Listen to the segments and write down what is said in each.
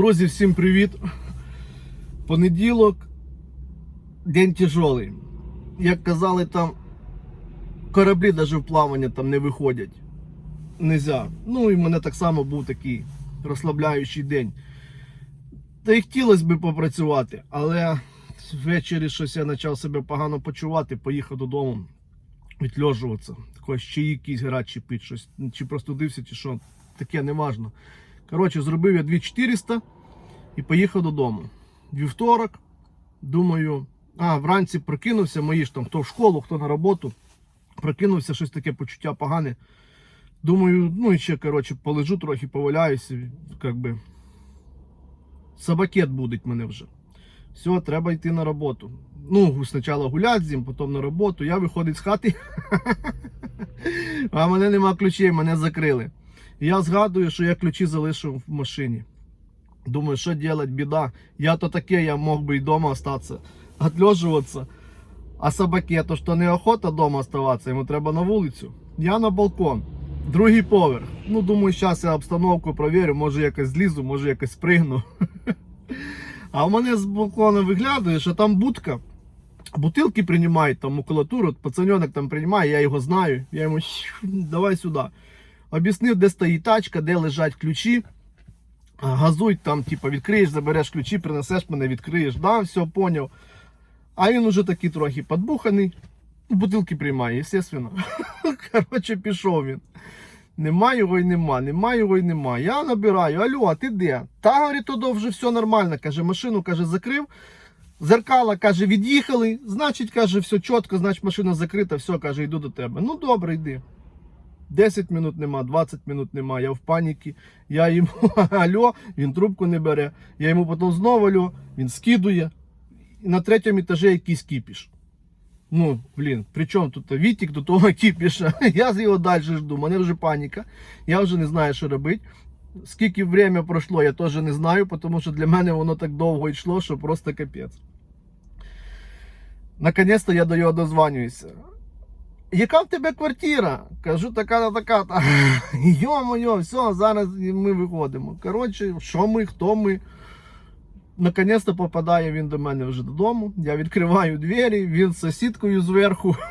Друзі, всім привіт! Понеділок, день тяжелий. Як казали, там кораблі навіть в плавання там не виходять. Нельзя. Ну і в мене так само був такий розслабляючий день. Та й хотілося б попрацювати, але ввечері щось я почав себе погано почувати, поїхав додому відльожуватися. Також ще якісь гарячі пить, щось, чи простудився, чи що. Таке не важно. Коротше, зробив я 2400 і поїхав додому. Вівторок, думаю, а, вранці прокинувся, мої ж там, хто в школу, хто на роботу. Прокинувся, щось таке почуття погане. Думаю, ну і ще, коротше, полежу трохи, поваляюся, як би. Собакет будить мене вже. Все, треба йти на роботу. Ну, спочатку гуляти з ним, потім на роботу. Я виходить з хати. А мене нема ключей, мене закрили. Я згадую, що я ключі залишив в машині. Думаю, що робити, біда. Я то таке, я мог би і вдома остатися, отлежуватися. А собаке, то що неохота вдома оставатися, йому треба на вулицю. Я на балкон, другий поверх. Ну, думаю, зараз я обстановку провірю, може якось злізу, може якось спригну. А в мене з балкона виглядає, що там будка. Бутилки приймають, там макулатуру, пацаньонок там приймає, я його знаю. Я йому давай сюди. Об'яснив, де стоїть тачка, де лежать ключі. Газуй там, типу, відкриєш, забереш ключі, принесеш мене, відкриєш. Да, все, поняв. А він уже такий трохи подбуханий. Бутилки приймає, естественно. Коротше, пішов він. Нема його і нема, нема його і нема. Я набираю, алло, а ти де? Та говорить, то вже все нормально. Каже, машину каже, закрив. Зеркала, каже, від'їхали. Значить, каже, все чітко, значить машина закрита, все, каже, йду до тебе. Ну добре, йди. 10 минут нема, 20 минут нема, я в паніки. Я йому алло, він трубку не бере. Я йому потім знову алло, він скидує. І на третьому етажі якийсь кіпіш. Ну, блін, при чому тут Вітік до того кіпіша? Я з його далі жду, мене вже паніка. Я вже не знаю, що робити. Скільки время пройшло, я теж не знаю, тому що для мене воно так довго йшло, що просто капець. Наконець-то я до його дозванююся. Яка в тебе квартира? Кажу, така така. та Йо-моє, все, зараз ми виходимо. Коротше, що ми, хто ми. Наконець-то попадає він до мене вже додому. Я відкриваю двері, він з сусідкою зверху.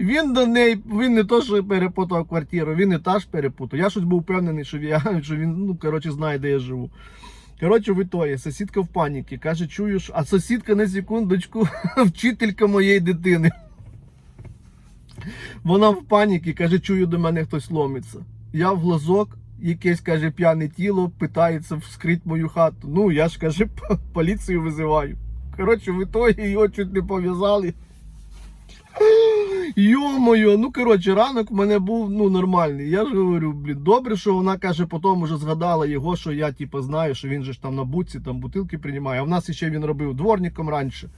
Він до неї, він не то, що перепутав квартиру, він етаж перепутав. Я щось був впевнений, що він, що він ну, коротше, знає, де я живу. Коротше, в ітогі, сусідка в паніці. Каже, чуєш, а сусідка на секундочку, вчителька моєї дитини. Вона в паніці, каже, чую, до мене хтось ломиться. Я в глазок, якесь, каже, п'яне тіло, питається вскрити мою хату. Ну, я ж каже, поліцію визиваю. Коротше, в ітогі його чуть не пов'язали. Йо-моє, ну коротше, ранок в мене був ну, нормальний. Я ж говорю, блін, добре, що вона каже, потім уже згадала його, що я типу, знаю, що він же ж там на буці там бутилки приймає. А в нас ще він робив дворником раніше.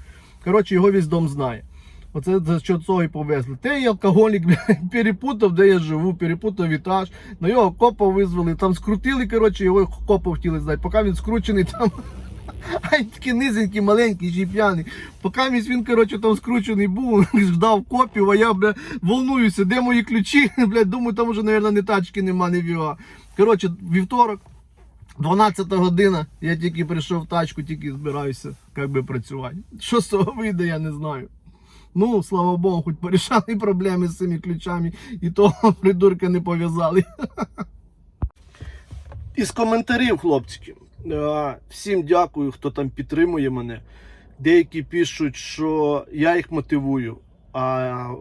Коротше, його весь дом знає. Оце за що цього і повезли. І алкоголік перепутав, де я живу, перепутав етаж. На його копа визвали, там скрутили, коротше, його копа хотіли знати. Поки він скручений там. А він такий низенький, маленький, ще п'яний. Поки він, коротше, там скручений був, ждав копів, а я, бля, волнуюся, де мої ключі, бля, думаю, там уже, мабуть, не тачки нема, не віга. Коротше, вівторок, 12 година, я тільки прийшов в тачку, тільки збираюся, як би працювати. Що з того вийде, я не знаю. Ну, слава Богу, хоч порішали проблеми з цими ключами, і того придурка не пов'язали. Із коментарів. Е, Всім дякую, хто там підтримує мене. Деякі пишуть, що я їх мотивую. А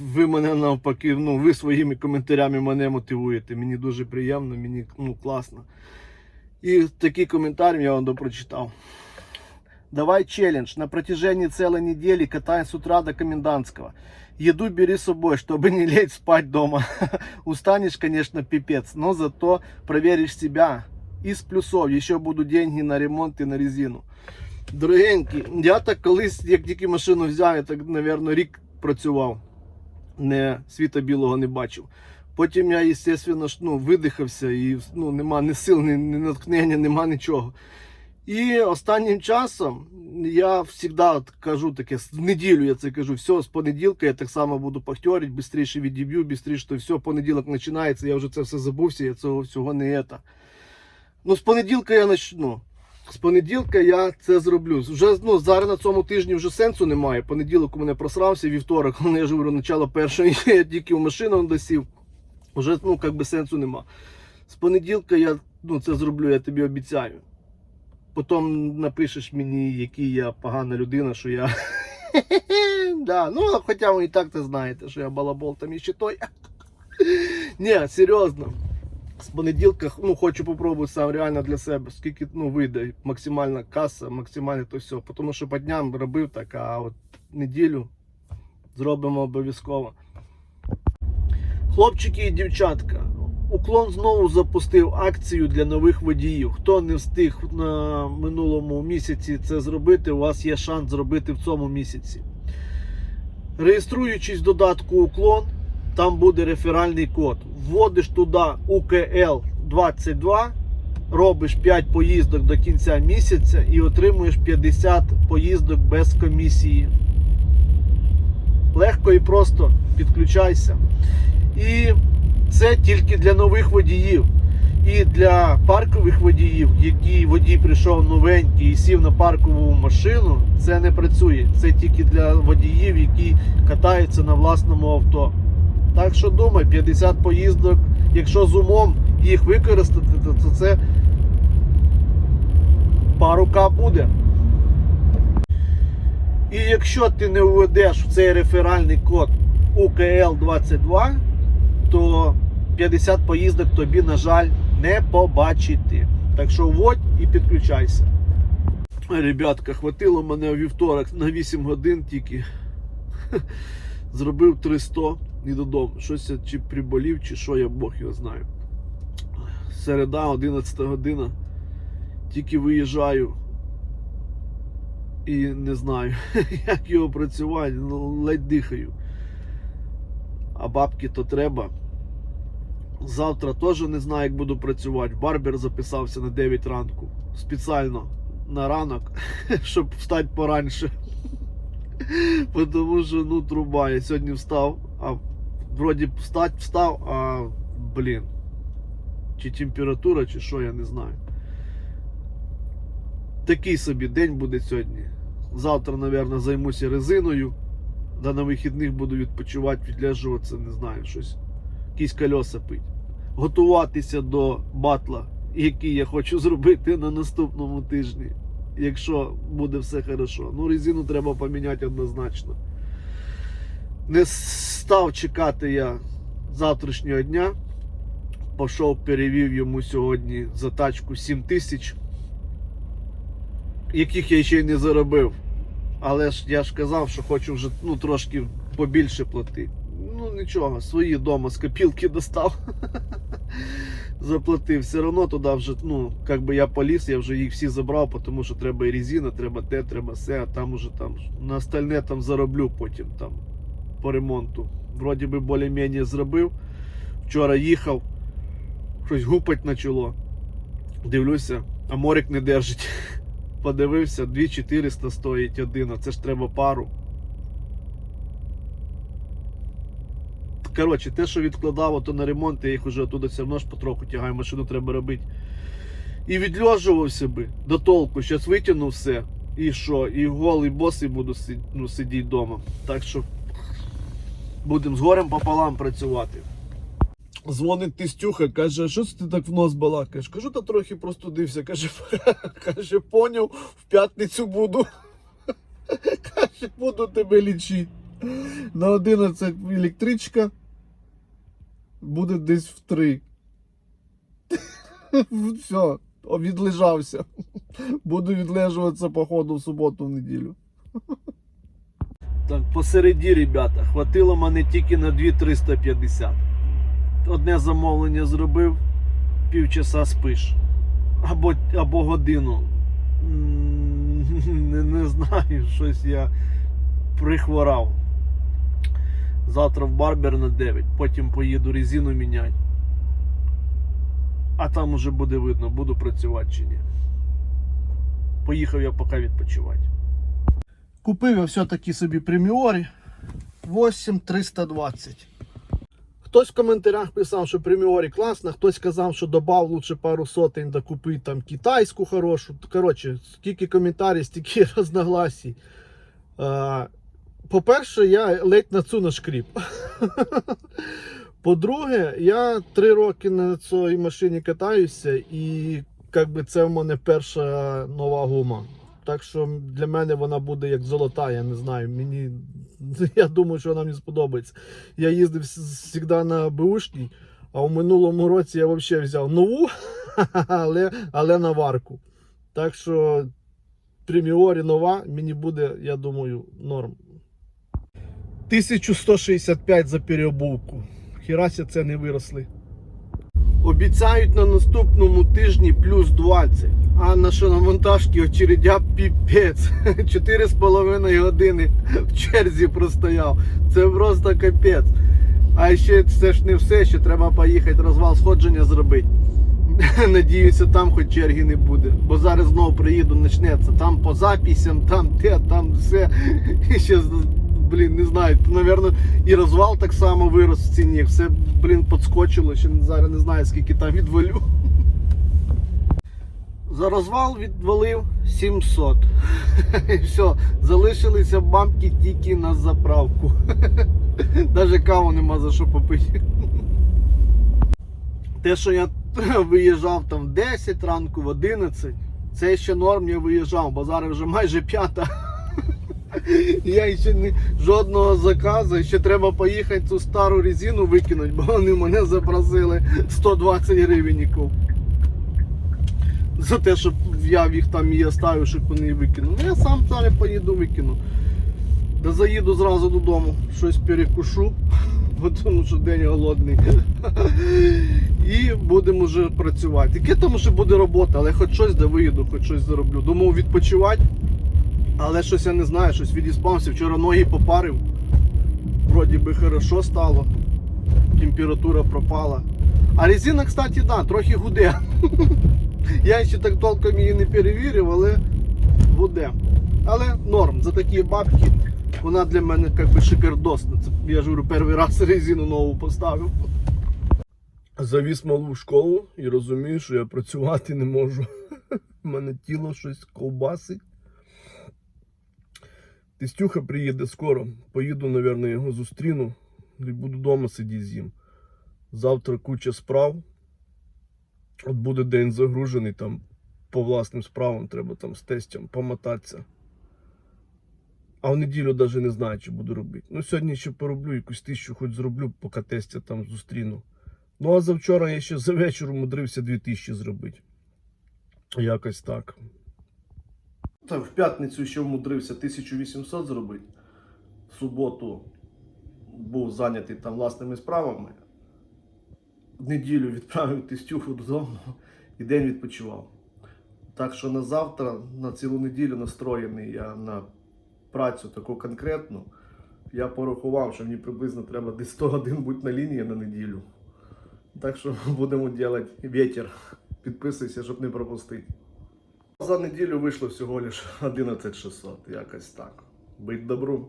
ви мене навпаки, ну, ви своїми коментарями мене мотивуєте. Мені дуже приємно, мені ну, класно. І такий коментар я вам допрочитав. Давай челлендж. На протяжении целой недели катай с утра до комендантского. Еду бери с собой, чтобы не лечь спать дома. Устанешь, конечно, пипец, но зато проверишь себя. Из плюсов еще будут деньги на ремонт і на резину. Дорогенькі, я так колись, як тільки машину взяв, я так, мабуть, рік працював. Не світа білого не бачив. Потім я, звісно, ж, ну, видихався і ну, нема ні сил, ні, ні натхнення, нема нічого. І останнім часом я завжди кажу таке, в неділю я це кажу, все, з понеділка я так само буду пахтьорити, швидше відіб'ю, швидше, то все, понеділок починається, я вже це все забувся, я цього всього не ета. Ну, з понеділка я начну. З понеділка я це зроблю. Вже ну, зараз на цьому тижні вже сенсу немає. Понеділок у мене просрався, вівторок, коли я ж говорю, начало першої, я тільки в машину досів. Вже ну, як би сенсу нема. З понеділка я ну, це зроблю, я тобі обіцяю. Потім напишеш мені, який я погана людина, що я. да, ну, хоча ви і так це знаєте, що я балабол там і ще той. Ні, серйозно. З понеділка ну, хочу попробувати сам реально для себе, скільки ну, вийде максимальна каса, максимальне то все. Тому що по дням робив так, а от неділю зробимо обов'язково. Хлопчики і дівчатка, уклон знову запустив акцію для нових водіїв. Хто не встиг на минулому місяці це зробити, у вас є шанс зробити в цьому місяці. Реєструючись в додатку уклон, там буде реферальний код. Вводиш туди УКЛ 22, робиш 5 поїздок до кінця місяця і отримуєш 50 поїздок без комісії. Легко і просто підключайся. І це тільки для нових водіїв. І для паркових водіїв, які водій прийшов новенький і сів на паркову машину, це не працює. Це тільки для водіїв, які катаються на власному авто. Так що думай, 50 поїздок, якщо з умом їх використати, то це пару К буде. І якщо ти не введеш в цей реферальний код УКЛ22, то 50 поїздок тобі, на жаль, не побачити. Так що вводь і підключайся. Ребятка, хватило мене у вівторок на 8 годин тільки. Зробив 300 і додому. Щось я чи приболів, чи що, я Бог його знаю. Середа, 11 година. Тільки виїжджаю. І не знаю, як його працювати, ну, ледь дихаю. А бабки то треба. Завтра теж не знаю, як буду працювати. Барбер записався на 9 ранку. Спеціально на ранок, щоб встати пораньше. Тому що ну труба. Я сьогодні встав, а вроді встать встав, а блін. Чи температура, чи що, я не знаю. Такий собі день буде сьогодні. Завтра, мабуть, займуся резиною. Да на вихідних буду відпочивати, відлежуватися, не знаю, щось. Якісь кольоса пить. Готуватися до батла, який я хочу зробити на наступному тижні. Якщо буде все хорошо. Ну, резину треба поміняти однозначно. Не став чекати я завтрашнього дня. Пішов, перевів йому сьогодні за тачку 7 тисяч, яких я ще й не заробив. Але ж я ж казав, що хочу вже ну, трошки побільше платити. Ну нічого, свої вдома з копілки достав. Заплатив. Все одно туди вже, ну, як би я поліз, я вже їх всі забрав, тому що треба і резина, треба те, треба все, а там уже там на остальне там зароблю потім там по ремонту. Вроді би більш-менш зробив. Вчора їхав, щось гупать почало. Дивлюся, а морик не держить. Подивився, 2400 стоїть один, а це ж треба пару. Коротше, те, що відкладав ото на ремонт, я їх уже оттуда все одно ж потроху тягаю, машину треба робити. І відльожувався би до толку. Зараз витягну все. І що? І голий босий буду ну, сидіти вдома. Так що будемо з горем пополам працювати. Дзвонить Тистюха, каже, що це ти так в нос балакаєш? Кажу, та трохи простудився. Каже, каже, поняв, в п'ятницю буду. Каже, буду тебе лічити. На 11 електричка. Буде десь в 3. Все, відлежався. Буду відлежуватися по ходу в суботу в неділю. Так, посередні, ребята, хватило мене тільки на 2350. Одне замовлення зробив, півчаса спиш. Або, або годину. Не, не знаю, щось я прихворав. Завтра в барбер на 9, потім поїду резину міняти. А там уже буде видно, буду працювати чи ні. Поїхав я поки відпочивати. Купив я все-таки собі преміорі 8320. Хтось в коментарях писав, що Приміорі класна, хтось казав, що добав лучше пару сотень да купи там китайську хорошу. Коротше, скільки коментарів, стільки розногласій. По-перше, я ледь на цю нашкріп. По-друге, я три роки на цій машині катаюся, і як би це в мене перша нова гума. Так що для мене вона буде як золота, я не знаю. Мені я думаю, що вона мені сподобається. Я їздив завжди на Бушній, а у минулому році я взагалі взяв нову, але, але на варку. Так що Приміорі нова, мені буде, я думаю, норм. 1165 за переобувку. Хірася це не виросли. Обіцяють на наступному тижні плюс 20. А на шиномонтажці очередя піпець. 4,5 години в черзі простояв. Це просто капець. А ще це ж не все, ще треба поїхати розвал сходження зробити. Надіюся, там хоч черги не буде. Бо зараз знову приїду, почнеться. Там по записям, там те, там все. І ще, блін, не знаю. То, напевно, і розвал так само вирос в ціні. Все, блін, підскочило. Ще зараз не знаю, скільки там відвалю. За розвал відвалив 700. І все, залишилися бабки тільки на заправку. Навіть каву нема за що попити. Те, що я виїжджав там в 10 ранку, в 11, це ще норм я виїжджав, бо зараз вже майже п'ята. Я ще не жодного заказу, ще треба поїхати цю стару резину викинути, бо вони мене запросили 120 гривенників. За те, щоб я їх там і оставив, щоб вони викинули. Ну, Я сам зараз поїду викину. Да заїду зразу додому, щось перекушу, бо тому що день голодний. І будемо вже працювати. Яке там ще буде робота, але хоч щось де виїду, хоч щось зароблю. Думав відпочивати, але щось я не знаю, щось відіспався. Вчора ноги попарив. Вроді би хорошо стало. Температура пропала. А резина, кстати, да, трохи гуде. Я ще так толком її не перевірив, але гуде. Але норм, за такі бабки вона для мене як би шикардосна. Це, я ж говорю, перший раз резину нову поставив. Завіз малу в школу і розумію, що я працювати не можу. У мене тіло щось ковбасить. Тестюха приїде скоро. Поїду, мабуть, його зустріну і буду вдома сидіти з ним. Завтра куча справ. От буде день загружений там по власним справам, треба там з тестем помотатися. А в неділю навіть не знаю, чи буду робити. Ну, сьогодні ще пороблю якусь тисячу, хоч зроблю, поки тестя там зустріну. Ну, а завчора я ще за вечір умудрився 2000 зробити. Якось так. Там в п'ятницю ще вмудрився 1800 зробити. В суботу був зайнятий там власними справами. Неділю відправив тестюху додому і день відпочивав. Так що на завтра, на цілу неділю настроєний я на працю таку конкретну. Я порахував, що мені приблизно треба десь 100 годин бути на лінії на неділю. Так що будемо робити ветер. Підписуйся, щоб не пропустити. За неділю вийшло всього лише 11600, якось так. Будь добру.